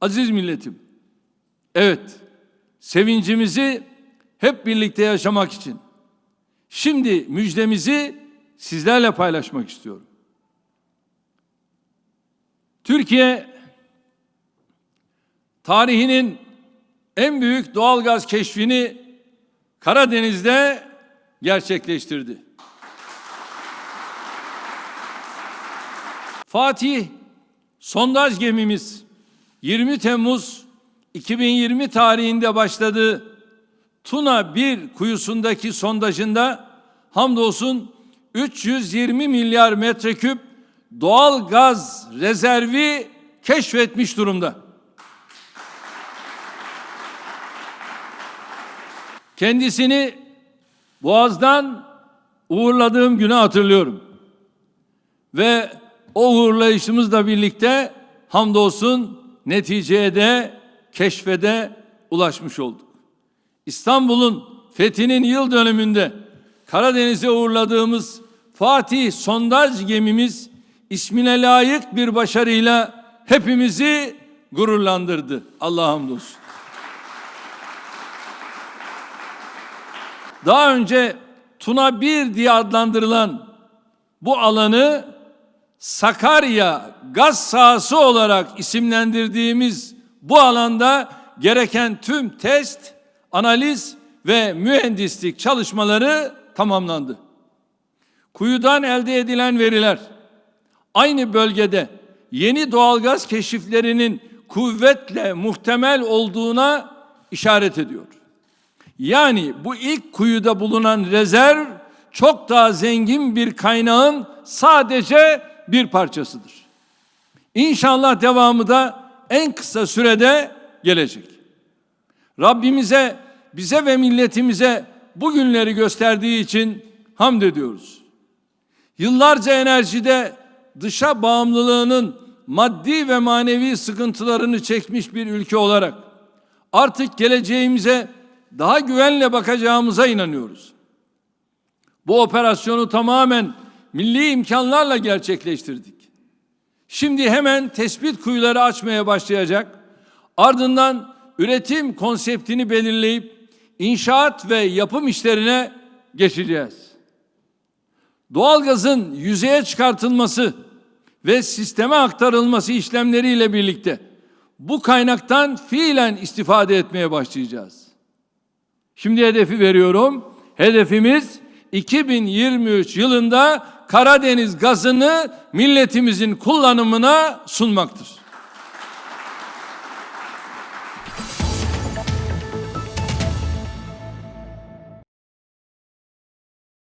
Aziz milletim, evet sevincimizi hep birlikte yaşamak için şimdi müjdemizi sizlerle paylaşmak istiyorum. Türkiye tarihinin en büyük doğalgaz keşfini Karadeniz'de gerçekleştirdi. Fatih sondaj gemimiz 20 Temmuz 2020 tarihinde başladığı Tuna 1 kuyusundaki sondajında hamdolsun 320 milyar metreküp doğal gaz rezervi keşfetmiş durumda. Kendisini Boğaz'dan uğurladığım günü hatırlıyorum. Ve o uğurlayışımızla birlikte hamdolsun neticeye de keşfede ulaşmış olduk. İstanbul'un fethinin yıl dönümünde Karadeniz'e uğurladığımız Fatih sondaj gemimiz ismine layık bir başarıyla hepimizi gururlandırdı. Allah'a hamdolsun. Daha önce Tuna 1 diye adlandırılan bu alanı Sakarya gaz sahası olarak isimlendirdiğimiz bu alanda gereken tüm test, analiz ve mühendislik çalışmaları tamamlandı. Kuyudan elde edilen veriler aynı bölgede yeni doğalgaz keşiflerinin kuvvetle muhtemel olduğuna işaret ediyor. Yani bu ilk kuyuda bulunan rezerv çok daha zengin bir kaynağın sadece bir parçasıdır. İnşallah devamı da en kısa sürede gelecek. Rabbimize, bize ve milletimize bu günleri gösterdiği için hamd ediyoruz. Yıllarca enerjide dışa bağımlılığının maddi ve manevi sıkıntılarını çekmiş bir ülke olarak artık geleceğimize daha güvenle bakacağımıza inanıyoruz. Bu operasyonu tamamen milli imkanlarla gerçekleştirdik. Şimdi hemen tespit kuyuları açmaya başlayacak. Ardından üretim konseptini belirleyip inşaat ve yapım işlerine geçeceğiz. Doğalgazın yüzeye çıkartılması ve sisteme aktarılması işlemleriyle birlikte bu kaynaktan fiilen istifade etmeye başlayacağız. Şimdi hedefi veriyorum. Hedefimiz 2023 yılında Karadeniz gazını milletimizin kullanımına sunmaktır.